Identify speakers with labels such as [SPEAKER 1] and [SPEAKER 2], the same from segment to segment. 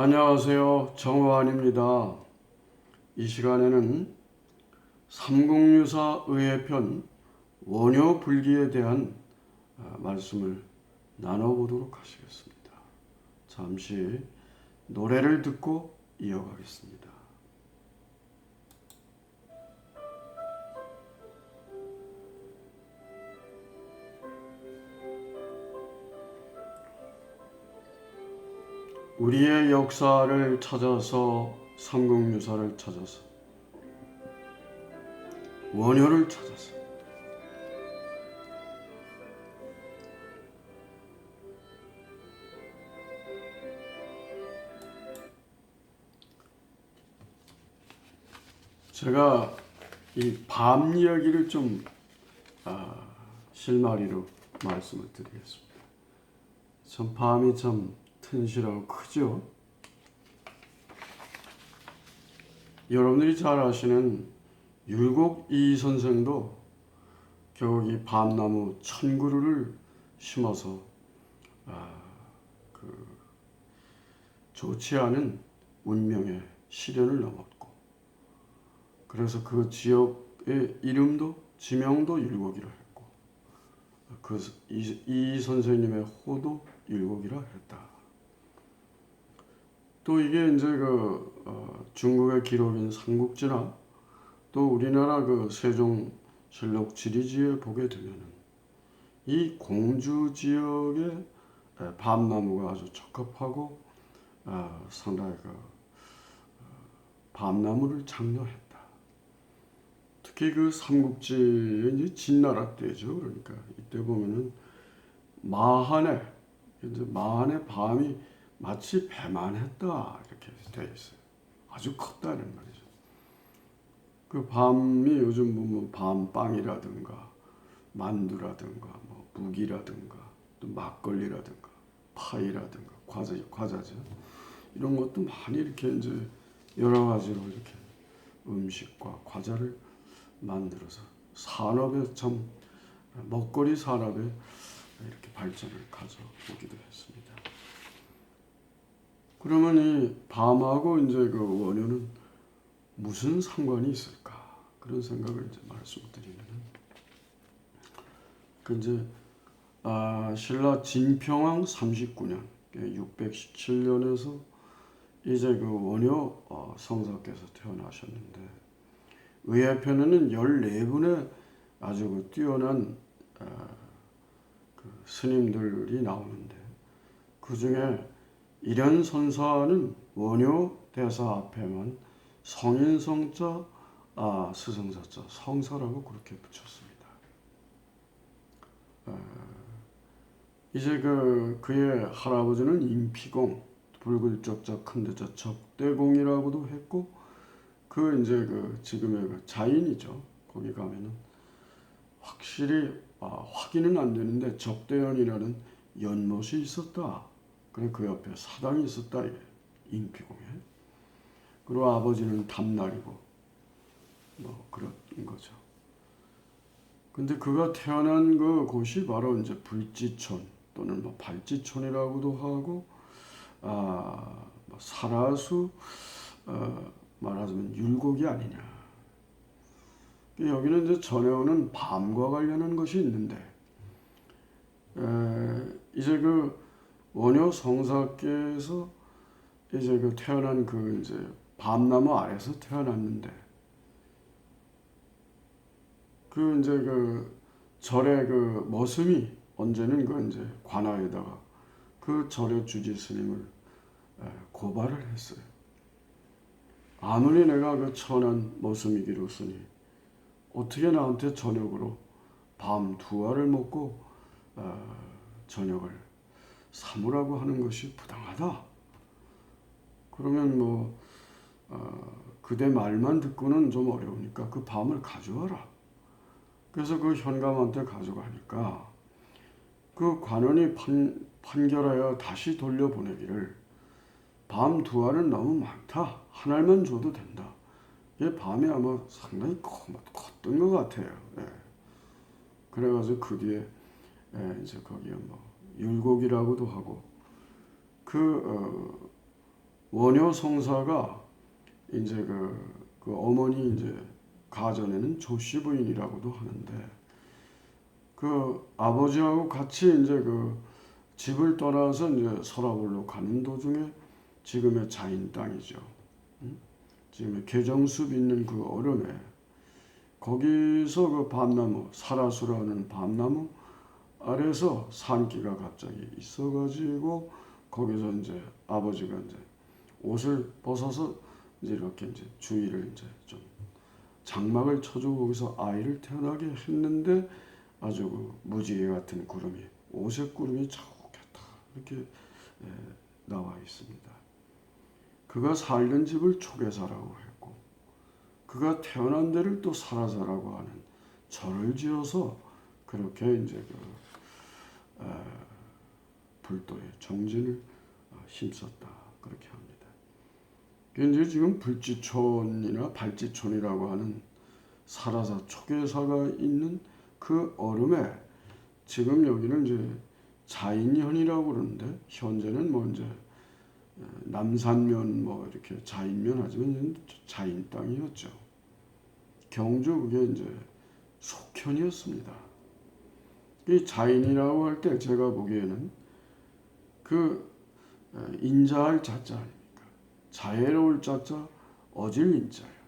[SPEAKER 1] 안녕하세요. 정화환입니다. 이 시간에는 삼국유사 의회편 원효 불기에 대한 아, 말씀을 나눠보도록 하시겠습니다. 잠시 노래를 듣고 이어가겠습니다. 우리의 역사를 찾아서 삼국유사를 찾아서 원효를 찾아서 제가 이 밤 이야기를 좀 아, 실마리로 말씀을 드리겠습니다. 참 밤이 참 튼실하고 크죠. 여러분들이 잘 아시는 율곡 이 선생도 결국 이 밤나무 천 그루를 심어서 아, 그 좋지 않은 운명의 시련을 넘었고 그래서 그 지역의 이름도 지명도 율곡이라 했고 그 이 이 선생님의 호도 율곡이라 했다. 또 이게 이제 그 어, 중국의 기록인 삼국지나 또 우리나라 그 세종실록 지리지에 보게 되면은 이 공주 지역의 에, 밤나무가 아주 적합하고 아, 상당히 그 어, 밤나무를 장려했다. 특히 그 삼국지의 이제 진나라 때죠. 그러니까 이때 보면은 마한에 이제 마한의 밤이 마치 배만 했다 이렇게 되어 있어요. 아주 컸다는 말이죠. 그 밤이 요즘 보면 밤빵이라든가 만두라든가 뭐 무기라든가 또 막걸리라든가 파이라든가 과자 과자죠. 이런 것도 많이 이렇게 이제 여러 가지로 이렇게 음식과 과자를 만들어서 산업에 참 먹거리 산업에 이렇게 발전을 가져오기도 했습니다. 그러면 이 밤하고 이제 그 원효는 무슨 상관이 있을까? 그런 생각을 이제 말씀드리면은 그 이제 아, 신라 진평왕 39년 617년에서 이제 그 원효 어, 성사께서 태어나셨는데 의회편에는 14분의 아주 그 뛰어난 어, 그 스님들이 나오는데 그 중에 이련 선사는 원효 대사 앞에만 성인 성자 아, 스승사자 성사라고 그렇게 붙였습니다. 어, 이제 그 그의 할아버지는 임피공 불글적자 큰데자 적대공이라고도 했고 그 이제 그 지금의 그 자인이죠. 거기 가면은 확실히 아, 확인은 안 되는데 적대연이라는 연못이 있었다. 그래 그 옆에 사당이 있었다. 이게 임피공에. 그리고 아버지는 담날이고 뭐 그런 거죠. 근데 그가 태어난 그 곳이 바로 이제 불지촌 또는 뭐 발지촌이라고도 하고 아, 뭐 사라수 어, 말하자면 율곡이 아니냐. 여기는 이제 전해오는 밤과 관련한 것이 있는데 에, 이제 그 원효 성사께서 이제 그 태어난 그 이제 밤나무 아래서 태어났는데 그 이제 그 절의 그 머슴이 언제는 그 이제 관아에다가 그 절의 주지 스님을 고발을 했어요. 아무리 내가 그 천한 머슴이기로서니 어떻게 나한테 저녁으로 밤 두 알을 먹고 어, 저녁을 사무라고 하는 것이 부당하다. 그러면 뭐 어, 그대 말만 듣고는 좀 어려우니까 그 밤을 가져와라. 그래서 그 현감한테 가져가니까 그 관원이 판, 판결하여 다시 돌려보내기를 밤 두 알은 너무 많다. 한 알만 줘도 된다. 이게 밤이 아마 상당히 커, 컸던 것 같아요. 예. 그래가지고 그 뒤에 예, 이제 거기에 뭐 율곡이라고도 하고 그 어, 원효 성사가 이제 그, 그 어머니 이제 가전에는 조씨 부인이라고도 하는데 그 아버지하고 같이 이제 그 집을 떠나서 이제 서라벌로 가는 도중에 지금의 자인 땅이죠. 응? 지금의 개정숲 있는 그 얼음에 거기서 그 밤나무 사라수라는 밤나무 아래서 산기가 갑자기 있어가지고 거기서 이제 아버지가 이제 옷을 벗어서 이제 이렇게 이제 주위를 이제 좀 장막을 쳐주고 거기서 아이를 태어나게 했는데 아주 그 무지개 같은 구름이 오색 구름이 자욱했다 이렇게 예, 나와 있습니다. 그가 살던 집을 초계사라고 했고 그가 태어난 데를 또 사라사라고 하는 절을 지어서 그렇게 이제 그 에, 불도의 정진을 어, 힘썼다 그렇게 합니다. 이제 지금 불지촌이나 발지촌이라고 하는 사라사 초계사가 있는 그 얼음에 지금 여기는 이제 자인현이라고 그러는데 현재는 뭐 이제 어, 남산면 뭐 이렇게 자인면 하지만 자인 땅이었죠. 경주 그게 이제 속현이었습니다. 이 자인이라고 할 때 제가 보기에는 그 어, 인자할 자자 아닙니까? 자애로울 자자 어질 인자야.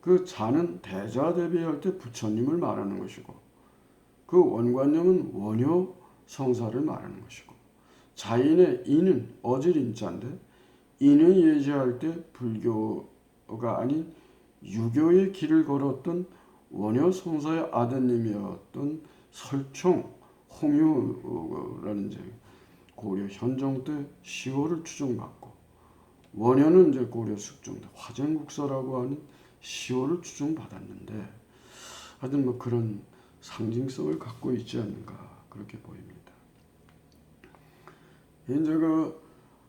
[SPEAKER 1] 그 자는 대자 대비할 때 부처님을 말하는 것이고 그 원관념은 원효 성사를 말하는 것이고 자인의 인은 어질 인자인데 인을 예지할 때 불교가 아닌 유교의 길을 걸었던 원효 성사의 아드님이었던 설총 홍유라는 이제 고려 현종 때 시호를 추종받고 원효는 이제 고려 숙종 때 화쟁국사라고 하는 시호를 추종받았는데 하여튼 뭐 그런 상징성을 갖고 있지 않는가 그렇게 보입니다. 이제 그,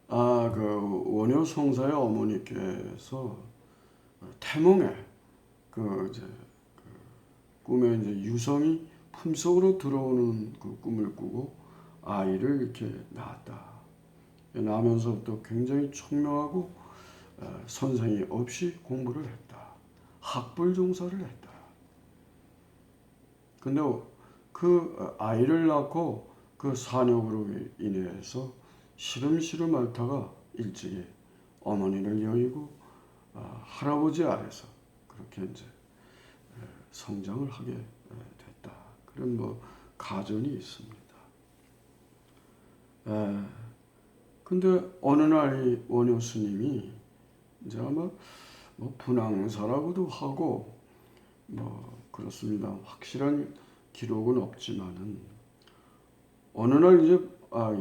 [SPEAKER 1] 아, 그 원효 성사의 어머니께서 태몽에 그 이제 그 꿈에 이제 유성이 품속으로 들어오는 그 꿈을 꾸고 아이를 이렇게 낳았다. 나면서부터 굉장히 총명하고 어, 선생이 없이 공부를 했다. 학불 종사를 했다. 근데 그 아이를 낳고 그 산역으로 인해서 시름시름 앓다가 일찍이 어머니를 여의고 아, 할아버지 아래서 그렇게 이제 에, 성장을 하게. 그런 뭐 가전이 있습니다. 에, 근데 어느 날이 원효 스님이 이제 아마 뭐 분황사라고도 하고 뭐 그렇습니다. 확실한 기록은 없지만은 어느 날 이제 아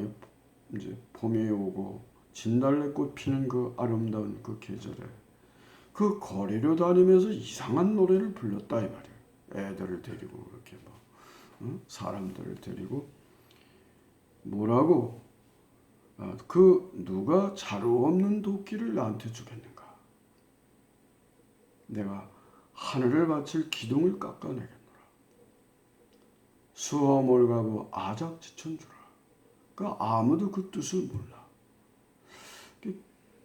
[SPEAKER 1] 이제 봄이 오고 진달래꽃 피는 그 아름다운 그 계절에 그 거리로 다니면서 이상한 노래를 불렀다 이 말이에요. 애들을 데리고 이렇게 뭐 응? 사람들을 데리고 뭐라고 아, 그 누가 자루 없는 도끼를 나한테 주겠는가? 내가 하늘을 바칠 기둥을 깎아내겠노라. 수어 몰 가고 아작지천 주라. 그 아무도 그 뜻을 몰라. 그,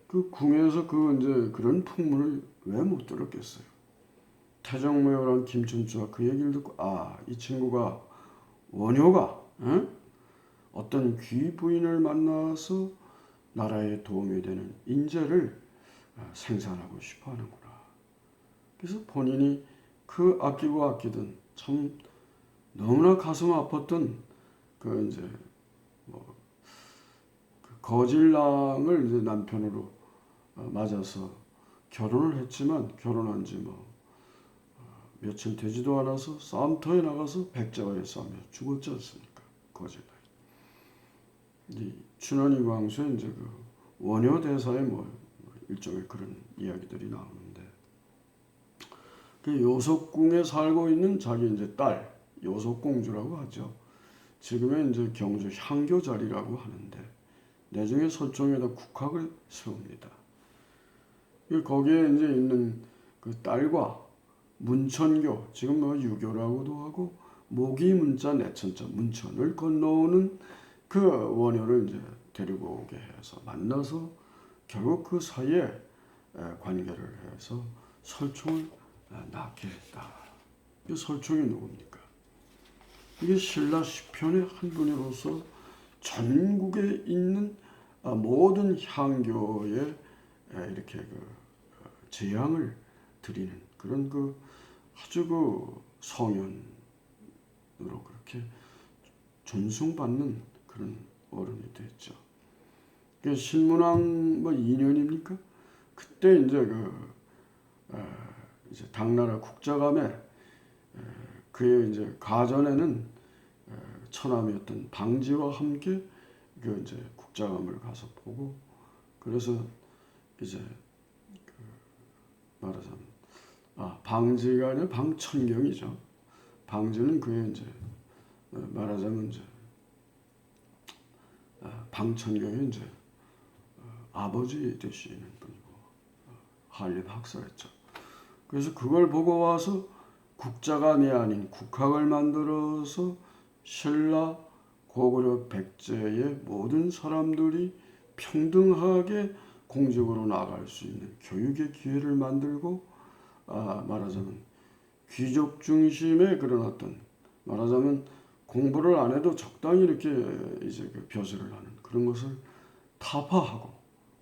[SPEAKER 1] 그 궁에서 그 이제 그런 풍문을 왜 못 들었겠어요? 태정무열한 김춘추가 그 얘기를 듣고 아 이 친구가 원효가 응? 어떤 귀 부인을 만나서 나라에 도움이 되는 인재를 아, 생산하고 싶어 하는구나. 그래서 본인이 그 아끼고 아끼던 참 너무나 가슴 아팠던 그 이제 뭐 그 거질랑을 이제 남편으로 어, 맞아서 결혼을 했지만 결혼한 지뭐 어, 며칠 되지도 않아서 싸움터에 나가서 백자와의 싸움에 죽었지 않습니까? 거질랑. 이 춘원이 광수에 이제 그 원효 대사의 뭐 일종의 그런 이야기들이 나오는데 그 요속궁에 살고 있는 자기 이제 딸 요속공주라고 하죠. 지금의 이제 경주 향교자리라고 하는데 내중에 서쪽에다 국학을 세웁니다. 거기에 이제 있는 그 딸과 문천교 지금 뭐 유교라고도 하고 모기 문자 내천자 문천을 건너오는 그 원효를 이제 데리고 오게 해서 만나서 결국 그 사이에 에, 관계를 해서 설총을 아, 낳게 했다. 이 설총이 누굽니까? 이게 신라 시편의 한 분으로서 전국에 있는 아, 모든 향교에 에, 이렇게 그 어, 재앙을 드리는 그런 그 아주 그 성현으로 그렇게 존중받는 그런 어른이 됐죠. 그 신문왕 뭐 2년입니까? 그때 이제 그 어, 이제 당나라 국자감에 에, 그의 이제 가전에는 에, 처남이었던 방지와 함께 그 이제 국자감을 가서 보고 그래서 이제 그 말하자면 아 방지가 아니라 방천경이죠. 방지는 그의 이제 어, 말하자면 이제 아, 방천경의 이제 어, 아버지 되시는 분이고 어, 한림 학사였죠. 그래서 그걸 보고 와서 국자감이 아닌 국학을 만들어서 신라 고구려 백제의 모든 사람들이 평등하게 공직으로 나갈 수 있는 교육의 기회를 만들고 아, 말하자면 귀족 중심의 그런 어떤 말하자면 공부를 안 해도 적당히 이렇게 이제 그 벼슬을 하는 그런 것을 타파하고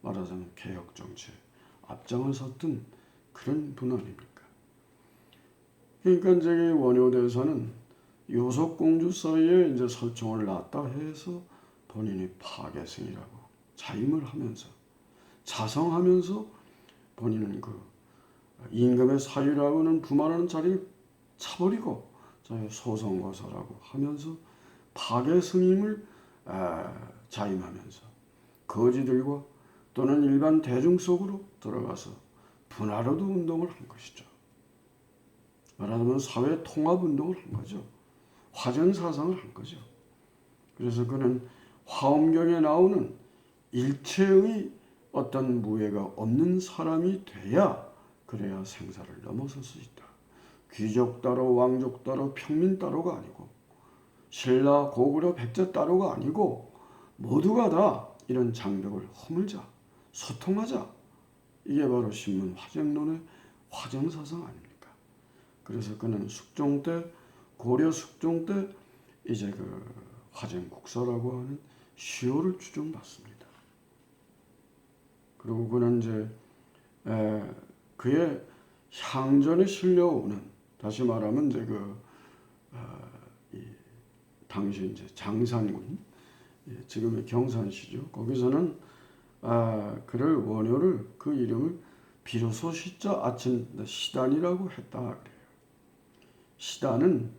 [SPEAKER 1] 말하자면 개혁 정치에 앞장을 섰던 그런 분 아닙니까? 그러니까 이제 이 원효 대사는 요속 공주 사이에 이제 설정을 놨다 해서 본인이 파괴승이라고 자임을 하면서 자성하면서 본인은 그 임금의 사유라고는 부만하는 자리를 차버리고 자기 소송거사라고 하면서 파괴 스님을 아, 자임하면서 거지들과 또는 일반 대중 속으로 들어가서 분하로도 운동을 한 것이죠. 말하자면 사회 통합 운동을 한 거죠. 화정 사상을 한 거죠. 그래서 그는 화엄경에 나오는 일체의 어떤 무해가 없는 사람이 돼야 그래야 생사를 넘어설 수 있다. 귀족 따로 왕족 따로 평민 따로가 아니고 신라 고구려 백제 따로가 아니고 모두가 다 이런 장벽을 허물자 소통하자 이게 바로 신문 화정론의 화정사상 아닙니까? 그래서 그는 숙종 때 고려 숙종 때 이제 그 화정국사라고 하는 시호를 추종받습니다. 그리고 그는 이제 에, 그의 향전에 실려오는 다시 말하면 이제 그 어, 이, 당시 이제 장산군 예, 지금의 경산시죠. 거기서는 아, 그를 원효를 그 이름을 비로소 시자 아침 시단이라고 했다 그래요. 시단은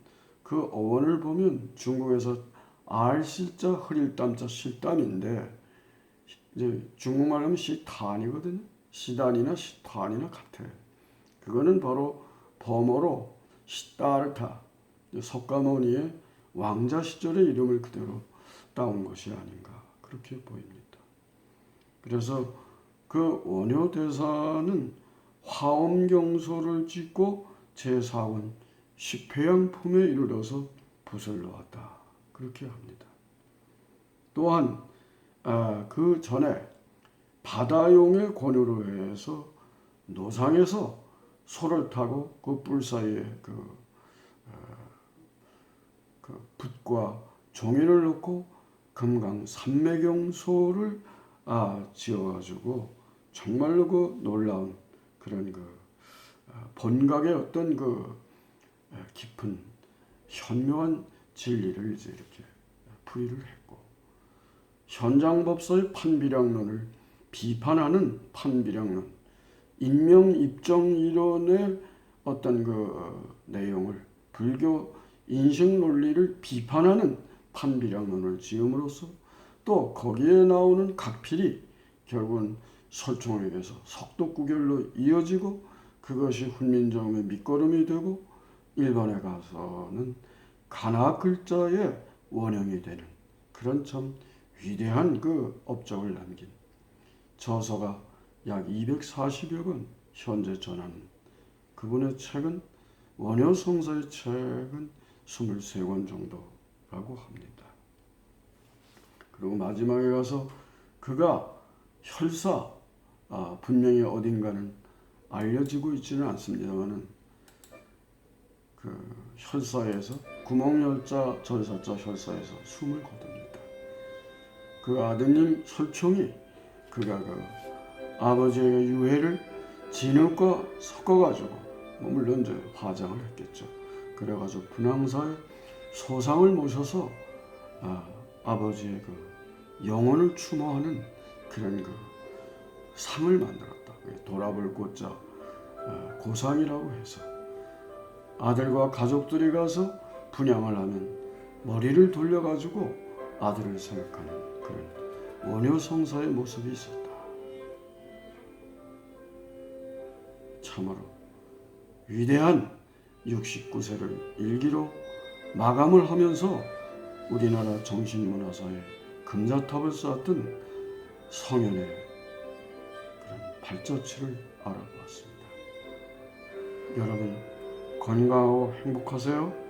[SPEAKER 1] 그 어원을 보면 중국에서 알실자 흐릴담자 실담인데 이제 중국말 하면 시탄이거든요. 시단이나 시탄이나 같아요. 그거는 바로 범어로 시타르타 석가모니의 왕자 시절의 이름을 그대로 따온 것이 아닌가 그렇게 보입니다. 그래서 그 원효 대사는 화엄경소를 짓고 제4원 십회양품에 이르러서 붓을 놓았다 그렇게 합니다. 또한 아, 그 전에 바다용의 권유로 해서 노상에서 소를 타고 그 뿔 사이에 그, 어, 그 붓과 종이를 넣고 금강 삼매경소를 아, 지어가지고 정말로 그 놀라운 그런 그 어, 본각의 어떤 그 어, 깊은 현묘한 진리를 이제 이렇게 풀이를 했고 현장법서의 판비량론을 비판하는 판비량론 인명 입정 이론의 어떤 그 내용을 불교 인식 논리를 비판하는 판비량론을 지음으로써 또 거기에 나오는 각필이 결국은 설총에게서 석독구결로 이어지고 그것이 훈민정음의 밑거름이 되고 일본에 가서는 가나 글자의 원형이 되는 그런 참 위대한 그 업적을 남긴 저서가 약 240여 권 현재 전하는 그분의 책은 원효성사의 책은 23권 정도라고 합니다. 그리고 마지막에 가서 그가 혈사 아, 분명히 어딘가는 알려지고 있지는 않습니다만은 그 혈사에서 구멍열자 전사자 혈사에서 숨을 거둡니다. 그 아드님 설총이 그가 그 아버지의 유해를 진흙과 섞어가지고 뭐 물론 이제 화장을 했겠죠. 그래가지고 분황사에 소상을 모셔서 아, 아버지의 그 영혼을 추모하는 그런 그 상을 만들었다. 돌아볼 꽃자 어, 고상이라고 해서 아들과 가족들이 가서 분양을 하면 머리를 돌려가지고 아들을 생각하는 그런 원효성사의 모습이 있었다. 참으로 위대한 69세를 일기로 마감을 하면서 우리나라 정신문화사에 금자탑을 쌓았던 성현의 그런 발자취를 알아보았습니다. 여러분 건강하고 행복하세요.